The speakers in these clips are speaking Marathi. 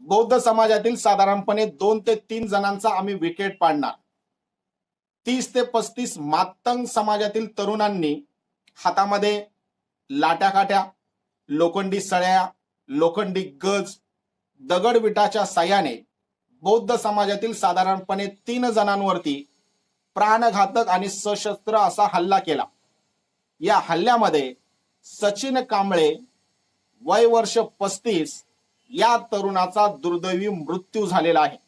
बौद्ध समाजातील साधारणपणे दोन ते तीन जणांचा आम्ही विकेट पाडणार. तीस ते पस्तीस मातंग समाजातील तरुणांनी हातामध्ये लाट्याकाट्या लोखंडी सळ्या लोखंडी गज दगडविटाच्या साह्याने बौद्ध समाजातील साधारणपणे तीन जणांवरती प्राणघातक आणि सशस्त्र असा हल्ला केला. या हल्ल्यामध्ये सचिन कांबळे वय वर्ष पस्तीस या तरुणाचा दुर्दैवी मृत्यू झालेला आहे.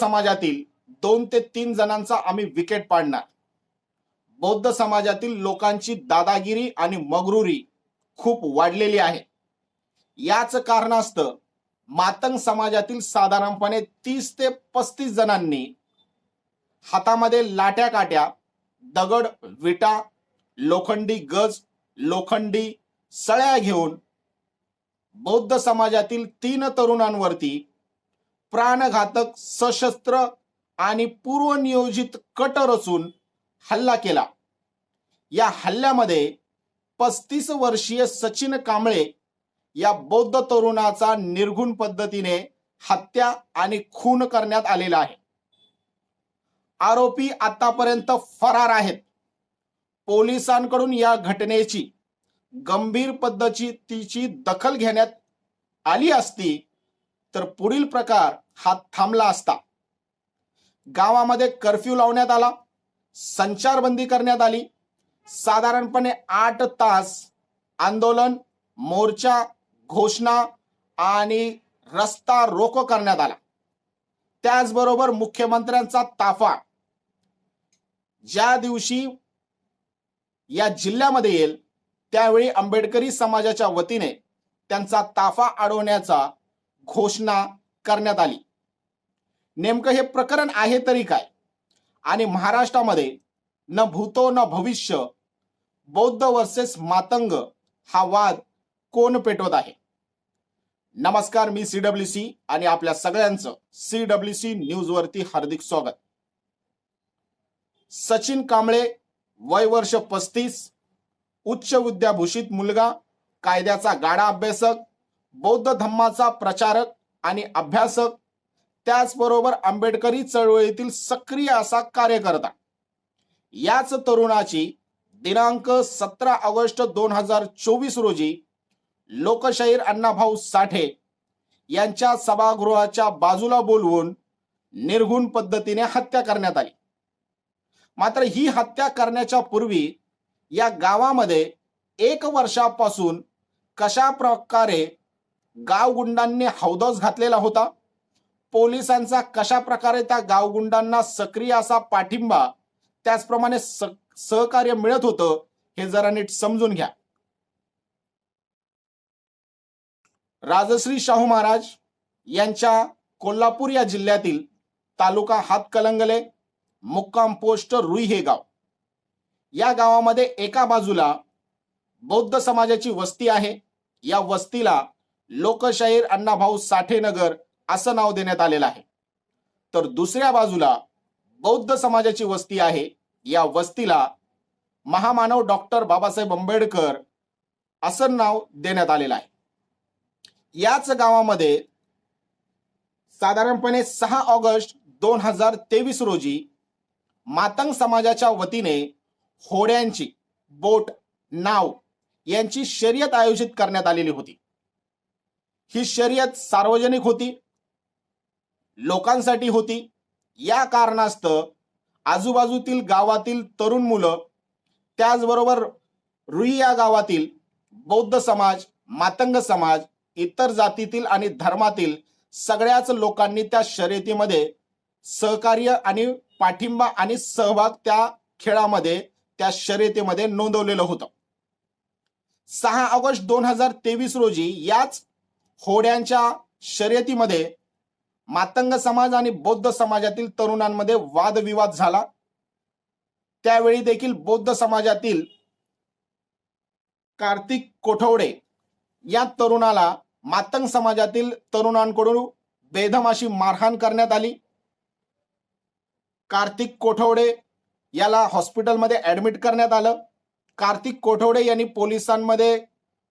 समाजातील दोन ते तीन जणांचा आम्ही विकेट पाडणार. बौद्ध समाजातील लोकांची दादागिरी आणि मगरुरी खूप वाढलेली आहे. याच कारणास्तव मातंग समाजातील साधारणपणे तीस ते पस्तीस जणांनी हातामध्ये लाट्या काट्या दगड विटा लोखंडी गज लोखंडी सळ्या घेऊन बौद्ध समाजातील तीन तरुणांवरती प्राणघातक सशस्त्र आणि पूर्वनियोजित कट रचून हल्ला केला. या हल्ल्यामध्ये पस्तीस वर्षीय सचिन कांबळे या बौद्ध तरुणाचा निर्घुण पद्धतीने हत्या आणि खून करण्यात आलेला आहे. आरोपी आतापर्यंत फरार आहेत. पोलिसांकडून या घटनेची गंभीर पद्धतीची दखल घेण्यात आली असती तर पुढील प्रकार हा थांबला असता. गावामध्ये कर्फ्यू लावण्यात आला संचारबंदी करण्यात आली साधारणपणे आठ तास आंदोलन मोर्चा घोषणा आणि रस्ता रोको करण्यात आला. त्याचबरोबर मुख्यमंत्र्यांचा ताफा. ज्या दिवशी या जिल्ह्यामध्ये येईल त्यावेळी आंबेडकरी समाजाच्या वतीने त्यांचा ताफा अडवण्याचा घोषणा करण्यात आली. नेमकं हे प्रकरण आहे तरी काय? आणि महाराष्ट्रामध्ये न भूतो न भविष्य बौद्ध वर्सेस मातंग हा वाद कोण पेटवत आहे? नमस्कार मी सी डब्ल्यू सी आणि आपल्या सगळ्यांचं सी डब्ल्यू सी न्यूज वरती हार्दिक स्वागत. सचिन कांबळे वय वर्ष पस्तीस उच्च विद्याभूषित मुलगा कायद्याचा गाडा अभ्यासक बौद्ध धम्माचा प्रचारक आणि अभ्यासक त्याचबरोबर आंबेडकरी चळवळीतील सक्रिय असा कार्यकर्ता. याच तरुणाची दिनांक सतरा ऑगस्ट दोन हजार चोवीस रोजी लोकशाहीर अण्णाभाऊ साठे यांच्या सभागृहाच्या बाजूला बोलवून निर्घुण पद्धतीने हत्या करण्यात आली. मात्र ही हत्या करण्याच्या पूर्वी या गावामध्ये एक वर्षापासून कशा प्रकारे गावगुंडांनी हौदस घातलेला होता. पोलिसांचा कशा प्रकारे त्या गावगुंडांना सक्रिय असा पाठिंबा त्याचप्रमाणे स- सहकार्य मिळत होतं हे जरा नीट समजून घ्या. राजश्री शाहू महाराज यांच्या कोल्हापूर या जिल्ह्यातील तालुका हातकलंगले मुक्काम पोस्ट रुई हे गाव. या गावामध्ये एका बाजूला बौद्ध समाजाची वस्ती आहे. या वस्तीला लोकशाहीर अण्णाभाऊ साठेनगर असं नाव देण्यात आलेलं आहे. तर दुसऱ्या बाजूला बौद्ध समाजाची वस्ती आहे. या वस्तीला महामानव डॉक्टर बाबासाहेब आंबेडकर असं नाव देण्यात आलेलं आहे. याच गावामध्ये साधारणपणे सहा ऑगस्ट दोन हजार तेवीस रोजी मातंग समाजाच्या वतीने होड्यांची बोट नाव यांची शर्यत आयोजित करण्यात आलेली होती. ही शर्यत सार्वजनिक होती लोकांसाठी होती. या कारणास्तव आजूबाजूतील गावातील तरुण मुलं त्याचबरोबर रुई या गावातील बौद्ध समाज मातंग समाज इतर जातीतील आणि धर्मातील सगळ्याच लोकांनी त्या शर्यतीमध्ये सहकार्य आणि पाठिंबा आणि सहभाग त्या खेळामध्ये त्या शर्यतीमध्ये नोंदवलेलं होतं. सहा ऑगस्ट दोन हजार तेवीस रोजी याच होड्यांच्या शर्यतीमध्ये मातंग समाज आणि बौद्ध समाजातील तरुणांमध्ये वादविवाद झाला. त्यावेळी देखील बौद्ध समाजातील कार्तिक कोठवडे या तरुणाला मातंग समाजातील तरुणांकडून बेधमाशी अशी मारहाण करण्यात आली. कार्तिक कोठवडे याला हॉस्पिटलमध्ये ऍडमिट करण्यात आलं. कार्तिक कोठवडे यांनी पोलिसांमध्ये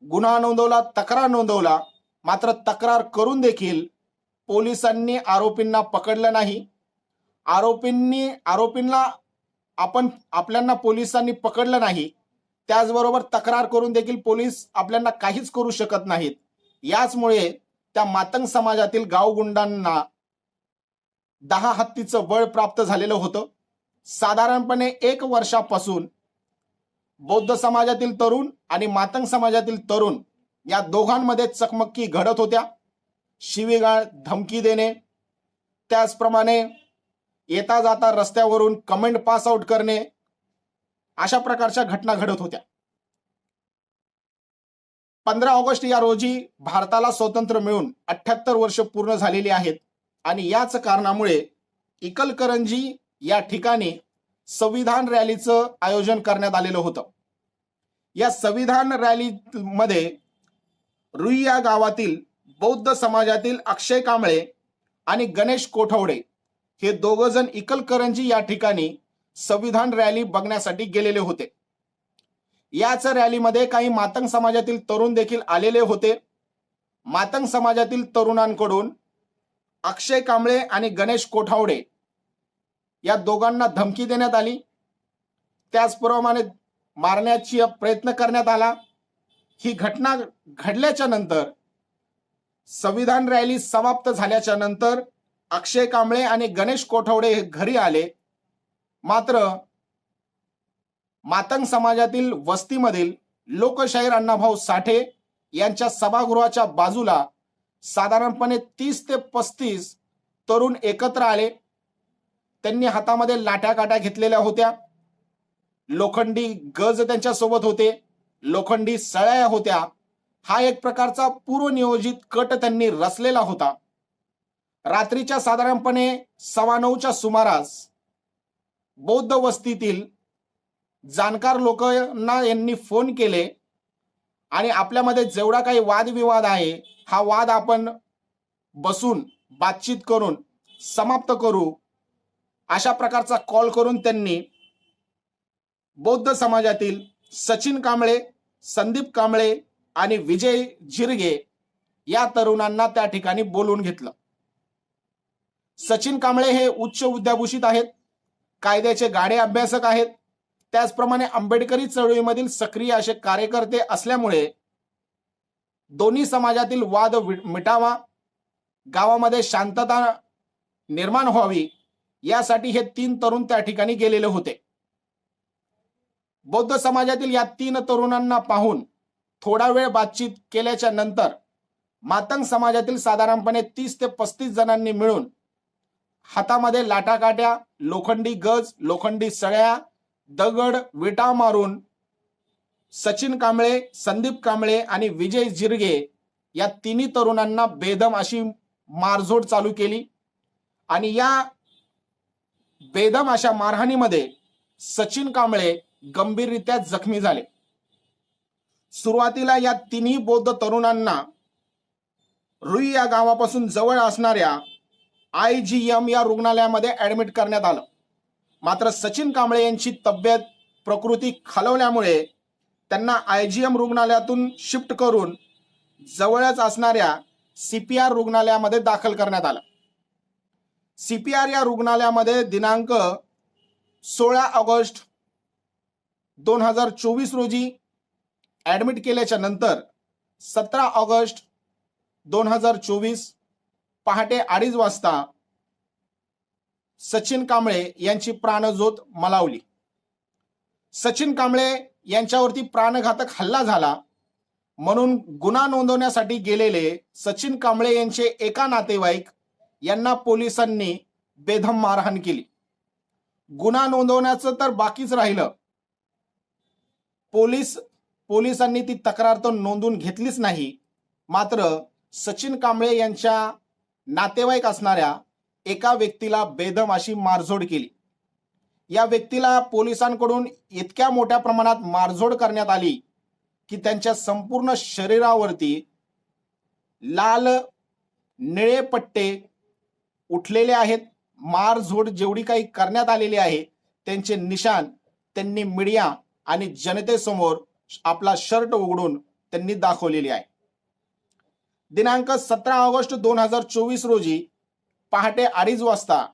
गुन्हा नोंदवला तक्रार नोंदवला. मात्र तक्रार करून देखील पोलिसांनी आरोपींना पकडलं नाही. आरोपींनी आरोपींना आपण आपल्यांना पोलिसांनी पकडलं नाही. त्याचबरोबर तक्रार करून देखील पोलीस आपल्याला काहीच करू शकत नाहीत. याचमुळे त्या मातंग समाजातील गावगुंडांना दहा हत्तीचं बळ प्राप्त झालेलं होतं. साधारणपणे एक वर्षापासून बौद्ध समाजातील तरुण आणि मातंग समाजातील तरुण या दोघांमध्ये चकमकी घडत होत्या. शिवीगाळ धमकी देणे. त्याचप्रमाणे येता जाता रस्त्यावरून कमेंट पास आउट करणे. अशा प्रकारच्या घटना घडत होत्या. पंधरा ऑगस्ट या रोजी भारताला स्वातंत्र्य मिळून अठ्याहत्तर वर्ष पूर्ण झालेली आहेत. आणि याच कारणामुळे इकलकरंजी या ठिकाणी संविधान रॅलीचं आयोजन करण्यात आलेलं होतं. या संविधान रॅलीमध्ये रुई या गावातील बौद्ध समाजातील अक्षय कांबळे आणि गणेश कोठवडे हे दोघ जण इकलकरंजी या ठिकाणी संविधान रॅली बघण्यासाठी गेलेले होते. याच रॅलीमध्ये काही मातंग समाजातील तरुण देखील आलेले होते. मातंग समाजातील तरुणांकडून अक्षय कांबळे आणि गणेश कोठावडे या दोघांना धमकी देण्यात आली. त्याचप्रमाणे मारण्याची प्रयत्न करण्यात आला. ही घटना घडल्याच्या नंतर संविधान रॅली समाप्त झाल्याच्यानंतर अक्षय कांबळे आणि गणेश कोठवडे हे घरी आले. मात्र मातंग समाजातील वस्तीमधील लोकशाहीर अण्णाभाऊ साठे यांच्या सभागृहाच्या बाजूला साधारणपणे तीस ते पस्तीस तरुण एकत्र आले. त्यांनी हातामध्ये लाट्या काट्या घेतलेल्या होत्या. लोखंडी गज त्यांच्यासोबत होते. लोखंडी सळ्या होत्या. हा एक प्रकारचा पूर्वनियोजित कट त्यांनी रचलेला होता. रात्रीच्या साधारणपणे सव्वा नऊच्या सुमारास बौद्ध वस्तीतील जाणकार लोकांना यांनी फोन केले आणि आपल्यामध्ये जेवढा काही वादविवाद आहे हा वाद आपण बसून बातचीत करून समाप्त करू. अशा प्रकारचा कॉल करून त्यांनी बौद्ध समाजातील सचिन कांबळे संदीप कांबळे आणि विजय झिरगे या तरुणांना त्या ठिकाणी बोलून घेतलं. सचिन कांबळे हे उच्च विद्याभूषित आहेत कायद्याचे गाडे अभ्यासक आहेत. त्याचप्रमाणे आंबेडकरी चळवळीमधील सक्रिय असे कार्यकर्ते असल्यामुळे दोन्ही समाजातील वाद मिटावा गावामध्ये शांतता निर्माण व्हावी यासाठी हे तीन तरुण त्या ठिकाणी गेलेले होते. बौद्ध समाजातील या तीन तरुणांना पाहून थोडा वेळ बातचीत केल्याच्यानंतर मातंग समाजातील साधारणपणे तीस ते पस्तीस जणांनी मिळून हातामध्ये लाटाकाट्या लोखंडी गज लोखंडी सळ्या दगड विटा मारून सचिन कांबळे संदीप कांबळे आणि विजय जिरगे या तिन्ही तरुणांना बेदम अशी मारझोड चालू केली. आणि या बेदम अशा मारहाणीमध्ये सचिन कांबळे गंभीररित्या जखमी झाले. सुरुवातीला या तिन्ही बौद्ध तरुणांना रुई या गावापासून जवळ असणाऱ्या आय जी एम या रुग्णालयामध्ये ऍडमिट करण्यात आलं. मात्र सचिन कांबळे यांची तब्येत प्रकृती खालवल्यामुळे त्यांना आय जी एम रुग्णालयातून शिफ्ट करून जवळच असणाऱ्या सी पी आर रुग्णालयामध्ये दाखल करण्यात आलं. सी पी आर या रुग्णालयामध्ये दिनांक सोळा ऑगस्ट दोन हजार चोवीस रोजी ॲडमिट केल्याच्यानंतर सतरा ऑगस्ट दोन हजार चोवीस पहाटे अडीच वाजता सचिन कांबळे यांची प्राणज्योत मलावली. सचिन कांबळे यांच्यावरती प्राणघातक हल्ला झाला म्हणून गुन्हा नोंदवण्यासाठी गेलेले सचिन कांबळे यांचे एका नातेवाईक यांना पोलिसांनी बेधम मारहाण केली. गुन्हा नोंदवण्याचं तर बाकीच राहिलं. पोलीस पोलिसांनी ती तक्रार तर नोंदवून घेतलीच नाही. मात्र सचिन कांबळे यांच्या नातेवाईक असणाऱ्या एका व्यक्तीला बेदम अशी मारझोड केली. या व्यक्तीला पोलिसांकडून इतक्या मोठ्या प्रमाणात मारझोड करण्यात आली की त्यांच्या संपूर्ण शरीरावरती लाल निळे पट्टे उठलेले आहेत. मारझोड जेवढी काही करण्यात आलेली आहे त्यांचे निशाण त्यांनी मीडिया आणि जनतेसमोर आपला शर्ट उघडून त्यांनी दाखवलेली आहे. दिनांक सतरा ऑगस्ट दोन हजार चोवीस रोजी पहाटे अडीच वाजता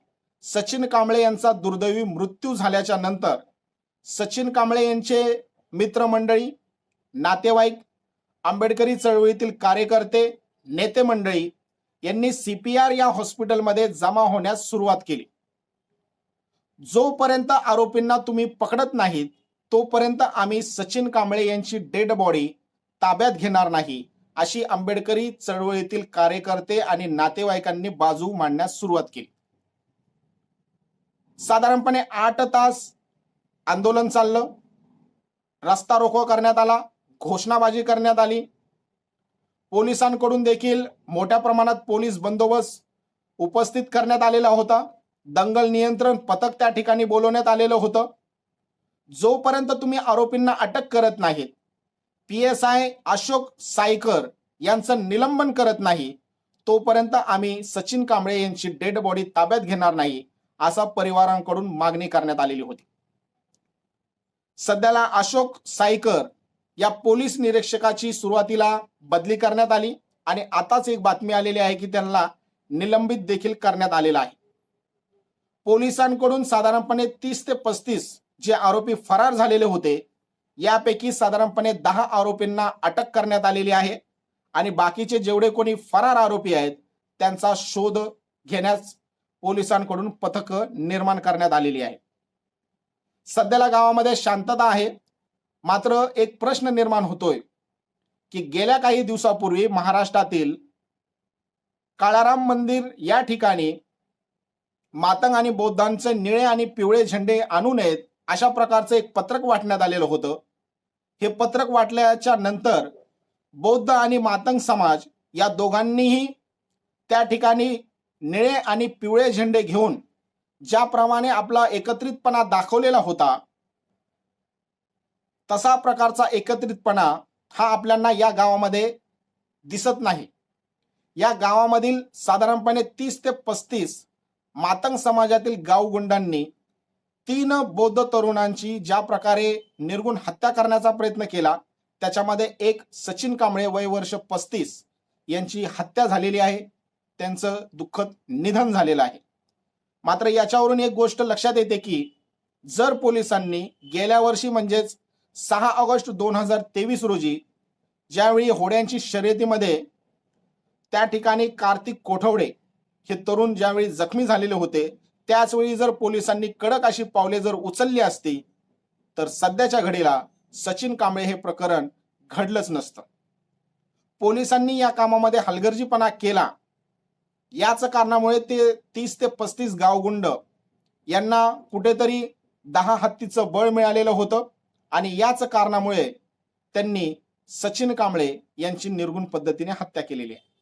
सचिन कांबळे यांचा दुर्दैवी मृत्यू झाल्याच्यानंतर सचिन कांबळे यांचे मित्रमंडळी नातेवाईक आंबेडकरी चळवळीतील कार्यकर्ते नेते मंडळी यांनी सीपीआर या हॉस्पिटलमध्ये जमा होण्यास सुरुवात केली. जोपर्यंत आरोपींना तुम्ही पकडत नाहीत तोपर्यंत आम्ही सचिन कांबळे यांची डेड बॉडी ताब्यात घेणार नाही अशी आंबेडकरी चळवळीतील कार्यकर्ते आणि नातेवाईकांनी बाजू मांडण्यास सुरुवात केली. साधारणपणे आठ तास आंदोलन चाललं रस्ता रोको करण्यात आला घोषणाबाजी करण्यात आली. पोलिसांकडून देखील मोठ्या प्रमाणात पोलीस बंदोबस्त उपस्थित करण्यात आलेला होता. दंगल नियंत्रण पथक त्या ठिकाणी बोलवण्यात आलेलं होतं. जोपर्यंत तुम्ही आरोपींना अटक करत नाहीत P S I Ashok Saykar यांचं निलंबन करत नाही तोपर्यंत आम्ही सचिन कांबळे यांची डेड बॉडी ताब्यात घेणार नाही असा परिवारांकडून मागणी करण्यात आलेली होती. सध्याला अशोक सायकर या पोलीस निरीक्षकाची सुरुवातीला बदली करण्यात आली आणि आताच एक बातमी आलेली आहे की त्यांना निलंबित देखील करण्यात आलेलं आहे. पोलिसांकडून साधारणपणे तीस ते पस्तीस जे आरोपी फरार झालेले होते यापैकी साधारणपणे दहा आरोपींना अटक करण्यात आलेली आहे आणि बाकीचे जेवढे कोणी फरार आरोपी आहेत त्यांचा शोध घेण्यास पोलिसांकडून पथक निर्माण करण्यात आलेली आहे. सध्याला गावामध्ये शांतता आहे मात्र एक प्रश्न निर्माण होतोय की गेल्या काही दिवसापूर्वी महाराष्ट्रातील काळाराम मंदिर या ठिकाणी मातंग आणि बौद्धांचे निळे आणि पिवळे झेंडे आणू नयेत अशा प्रकारचं एक पत्रक वाटण्यात आलेलं होतं. हे पत्रक वाटल्याच्या नंतर बौद्ध आणि मातंग समाज या दोघांनीही त्या ठिकाणी निळे आणि पिवळे झेंडे घेऊन ज्याप्रमाणे आपला एकत्रितपणा दाखवलेला होता तसा प्रकारचा एकत्रितपणा हा आपल्याला या गावामध्ये दिसत नाही. या गावामधील साधारणपणे तीस ते पस्तीस मातंग समाजातील गावगुंडांनी तीन बौद्ध तरुणांची ज्या प्रकारे निर्गुण हत्या करण्याचा प्रयत्न केला त्याच्यामध्ये एक सचिन कांबळे वय वर्ष पस्तीस यांची हत्या झालेली आहे. त्यांचं दुःखद निधन झालेलं आहे. मात्र याच्यावरून एक गोष्ट लक्षात येते की जर पोलिसांनी गेल्या वर्षी म्हणजेच सहा ऑगस्ट दोन हजार तेवीस रोजी ज्यावेळी होड्यांची शर्यतीमध्ये त्या ठिकाणी कार्तिक कोठवडे हे तरुण ज्यावेळी जखमी झालेले होते त्याचवेळी जर पोलिसांनी कडक अशी पावले जर उचलली असती तर सध्याच्या घडीला सचिन कांबळे हे प्रकरण घडलंच नसतं. पोलिसांनी या कामामध्ये हलगर्जीपणा केला. याच कारणामुळे ते तीस ते पस्तीस गावगुंड यांना कुठेतरी दहा हत्तीचं बळ मिळालेलं होतं आणि याच कारणामुळे त्यांनी सचिन कांबळे यांची निर्गुण पद्धतीने हत्या केलेली आहे.